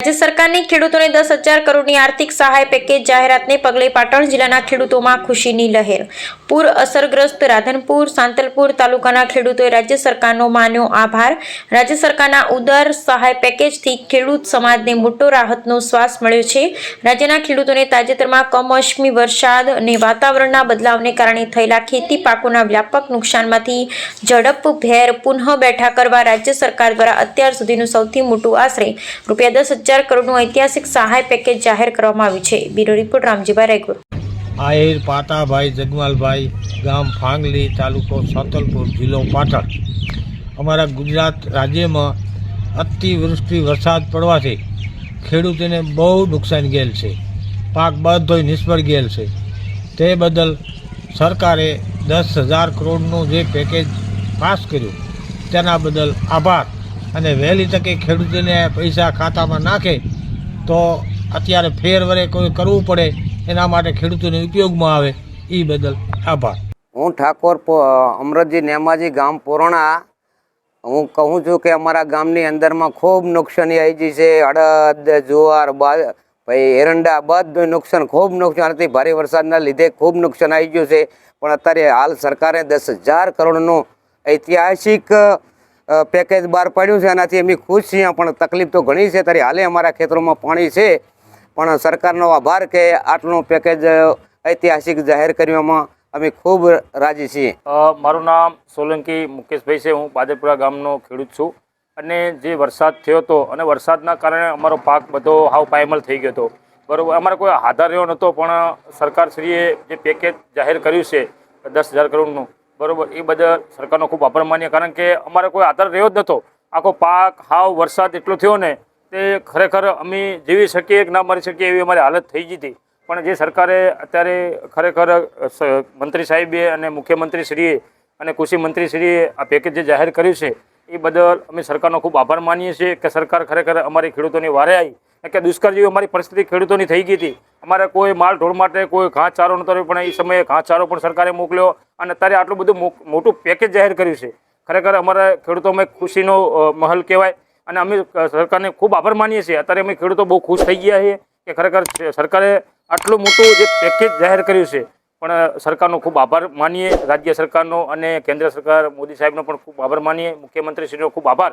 રાજ્ય સરકારની ખેડૂતોને દસ હજાર કરોડની આર્થિક સહાય પેકેજ જાહેરાતને પગલે પાટણ જિલ્લાના ખેડૂતોમાં ખુશીની લહેર. પૂર અસરગ્રસ્ત રાધનપુર, સાંતલપુર તાલુકાના ખેડૂતોએ રાજ્ય સરકારનો માન્યો આભાર. રાજ્ય સરકારના ઉદાર સહાય પેકેજથી ખેડૂત સમાજને મોટો રાહતનો શ્વાસ મળ્યો છે. રાજ્યના ખેડૂતોને તાજેતરમાં કમોસમી વરસાદ અને વાતાવરણના બદલાવને કારણે થયેલા ખેતી પાકોના વ્યાપક નુકસાનમાંથી ઝડપ ભેર પુનઃ બેઠા કરવા રાજ્ય સરકાર દ્વારા અત્યાર સુધીનું સૌથી મોટું આશરે રૂપિયા દસ હજાર કરોડનું ઐતિહાસિક સહાય પેકેજ જાહેર કરવામાં આવ્યું છે. બ્યુરો રિપોર્ટ, રામજીભાઈ રેગુર આહિર પાતાભાઈ જગમાલભાઈ, ગામ ફાંગલી તાલુકો સાંતલપુર જિલ્લો પાટણ. અમારા ગુજરાત રાજ્યમાં અતિવૃષ્ટિ વરસાદ પડવાથી ખેડૂતોને બહુ નુકસાન ગયેલ છે. પાક બધોય નિષ્ફળ ગયેલ છે. તે બદલ સરકારે દસ હજાર કરોડનું જે પેકેજ પાસ કર્યું, તેના બદલ આભાર. અને વહેલી તકે ખેડૂતોને પૈસા ખાતામાં નાખે, તો અત્યારે ફેર વરે કોઈ કરવું પડે, એના માટે ખેડૂતોને ઉપયોગમાં આવે. એ બદલ આભાર. હું ઠાકોર અમરતજી નેમાજી ગામ પોરણા. હું કહું છું કે અમારા ગામની અંદરમાં ખૂબ નુકસાની આવી ગઈ છે. અડદ, જુવાર બા ભાઈ એરંડા બધું નુકસાન, ખૂબ નુકસાન. હતી ભારે વરસાદના લીધે ખૂબ નુકસાન આવી ગયું છે. પણ અત્યારે હાલ સરકારે દસ હજાર કરોડનું ઐતિહાસિક પેકેજ બહાર પાડ્યું છે, એનાથી અમે ખુશ છીએ. પણ તકલીફ તો ઘણી છે. ત્યારે હાલે અમારા ખેતરોમાં પાણી છે. પણ સરકારનો આભાર કે આટલું પેકેજ ઐતિહાસિક જાહેર કરવામાં અમે ખૂબ રાજી છીએ. મારું નામ સોલંકી મુકેશભાઈ છે. હું પાદરપુરા ગામનો ખેડૂત છું. અને જે વરસાદ થયો હતો, અને વરસાદના કારણે અમારો પાક બધો હાવ પાયમલ થઈ ગયો હતો. બરાબર, અમારે કોઈ આધાર રહ્યો નહોતો, પણ સરકારશ્રીએ જે પેકેજ જાહેર કર્યું છે, દસ હજાર કરોડનું બરાબર, એ બદલ સરકારનો ખૂબ આભાર માનીએ. કારણ કે અમારે કોઈ આધાર રહ્યો જ નહોતો. આખો પાક, હાવ, વરસાદ એટલો થયો ને, તે ખરેખર અમે જીવી શકીએ કે ના મરી શકીએ એવી અમારી હાલત થઈ હતી. પણ જે સરકારે અત્યારે ખરેખર મંત્રી સાહેબે અને મુખ્યમંત્રીશ્રીએ અને કૃષિ મંત્રીશ્રીએ આ પેકેજ જે જાહેર કર્યું છે, એ બદલ અમે સરકારનો ખૂબ આભાર માનીએ છીએ કે સરકાર ખરેખર અમારી ખેડૂતોની વારે આવી કે દુષ્કાળ જેવી અમારી પરિસ્થિતિ ખેડૂતોની થઈ ગઈ હતી. અમારે કોઈ માલ ઢોળ માટે કોઈ ઘાસ ચારો નહોતો પણ એ સમયે ઘાસ ચારો પણ સરકારે મોકલ્યો અને અત્યારે આટલું બધું મોટું પેકેજ જાહેર કર્યું છે. ખરેખર અમારા ખેડૂતોમાં ખુશીનો મહલ કહેવાય અને અમે સરકારને ખૂબ આભાર માનીએ છીએ. અત્યારે અમે ખેડૂતો બહુ ખુશ થઈ ગયા છીએ કે ખરેખર સરકારે આટલું મોટું જે પેકેજ જાહેર કર્યું છે, પણ સરકારનો ખૂબ આભાર માનીએ, રાજ્ય સરકારનો અને કેન્દ્ર સરકાર મોદી સાહેબનો પણ ખૂબ આભાર માનીએ. મુખ્યમંત્રીશ્રીનો ખૂબ આભાર.